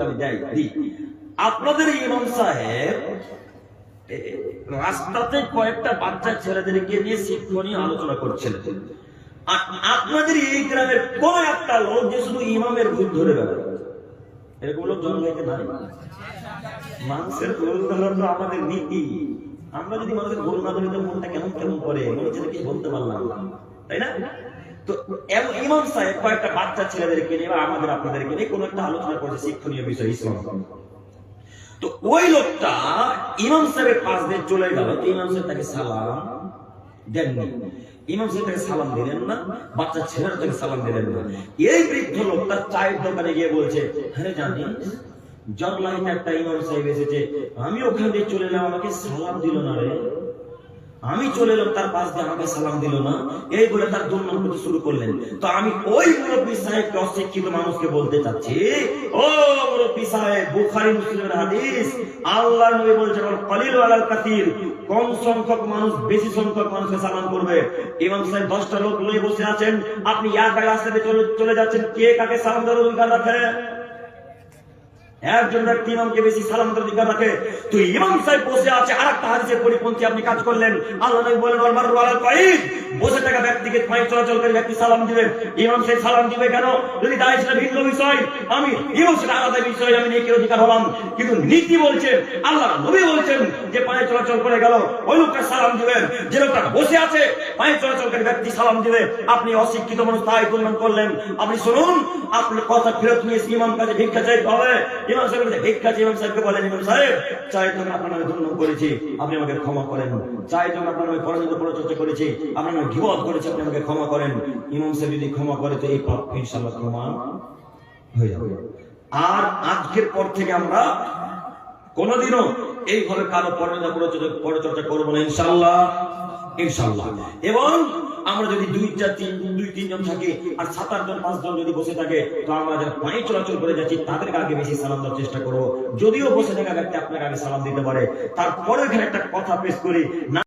আমি যাই দিই আপনাদের ইমাম সাহেব রাস্তাতে কয়েকটা বাচ্চা ছেলেদেরকে নিয়ে শিক্ষণীয় আলোচনা আপনাদের এই গ্রামের কোন একটা লোক যে শুধু ইমামের ভুল ধরে বেড়ায় এরকম লোক জন্মাইতে নাই মানুষের ভুল ধরা তো আমাদের নীতি। আমরা যদি মানুষের ভুল না ধরি মনটা কেমন কেমন করে? মনে হচ্ছে কিছু বলতে পারলাম তাই না? তো ইমাম সাহেব কয়েকটা বাচ্চা ছেলেদেরকে নিয়ে বা আমাদের আপনাদেরকে নিয়ে কোনো একটা আলোচনা শিক্ষণীয় বিষয় ইসলাম তো ওই লোকটা ইমাম সাহেবের চলে গেল। তো ইমাম সাহেব তাকে সালাম দেননি। ইমাম সাহেব তাকে সালাম দিলেন না, বাচ্চা ছেলেরা তাকে সালাম দিলেন না। এই বৃদ্ধ লোকটা চায়ের দোকানে গিয়ে বলছে হ্যাঁ জানিস জব লাইনে একটা ইমাম সাহেব এসেছে। আমি ওখান চলে এলাম, আমাকে সালাম দিল না রে। আমি চলে এলাম, তার পাশ দিয়ে আমাকে সালাম দিল না। এই বলে তার দুর্নাম করতে শুরু করলেন। তো আমি ওই মুরব্বী সাহেবকে অশিক্ষিত মানুষকে বলতে চাচ্ছি, ও মুরব্বী সাহেব, বুখারী, মুসলিমের হাদিস, আল্লাহ নবী বলছেন কলিল আলাল কাতির কম সংখ্যক মানুষ, বেশি সংখ্যক মানুষকে সালাম করবে। ইমাম সাহেব দশটা লোক লয়ে বসে আছেন। আপনি এক রাস্তাতে চলে চলে যাচ্ছেন। কে কাকে সালাম দেওয়ার অধিকার রাখে? একজন ব্যক্তি ইমামকে বেশি সালাম দিকে রাখে? তো ইমাম সাহেব বসে আছে আর একটা হাদিসের পরিপন্থী আপনি কাজ করলেন। আল্লাহ নবী বলেন বসে থাকা ব্যক্তিকে চলাচলকারী ব্যক্তি সালাম দিবে। ইমাম সাহেব সালাম দিবে কেন? যদি দায় ভিন্ন বিষয়, আমি আলাদা বিষয়, আমি অধিকার হলাম। কিন্তু নীতি আল্লাহ নবী বলছেন যে পায়ে চলাচল করে গেল, ওই লোকটা সালাম দিবেন যে লোকটা বসে আছে, পায়ে চলাচলকারী ব্যক্তি সালাম দিবে। আপনি অশিক্ষিত মানুষ, তাই প্রমাণ করলেন। আপনি শুনুন, আপনার কথা ফেরত নিয়ে ইমাম কাছে ভিক্ষা চাইতে হবে। ইমাম সাহেব ভিক্ষা চেয়ে ইমাম সাহেবকে বলেন, ইমাম সাহেব, চাই তুমি আপনার ধন্য করেছি। আপনি আমাকে ক্ষমা করেন। চাই তুমি আপনার নামে পরাজিত করেছি। আপনার করেছি। আপনি আমাকে ক্ষমা করেন। ইমাম সাহেব যদি ক্ষমা করে, তো এই পাপ ইনশাআল্লাহ ক্ষমা হয়ে যাবে। আর আজকের পর থেকে আমরা কোনোদিনও এইভাবে কারও পরিচর্যা- পরিচর্যা করব না ইনশাল্লাহ ইনশাল্লাহ এবং আমরা যদি দুই চার তিন, দুই তিনজন থাকি আর সাত আট জন, পাঁচ জন যদি বসে থাকে, তো আমরা যারা পায়ে চলাচল করে যাচ্ছি, তাদেরকে আগে বেশি সালাম দেওয়ার চেষ্টা করব। যদিও বসে থাকা ব্যক্তি আপনাকে আগে সালাম দিতে পারে তারপরে এখানে একটা কথা পেশ করি, না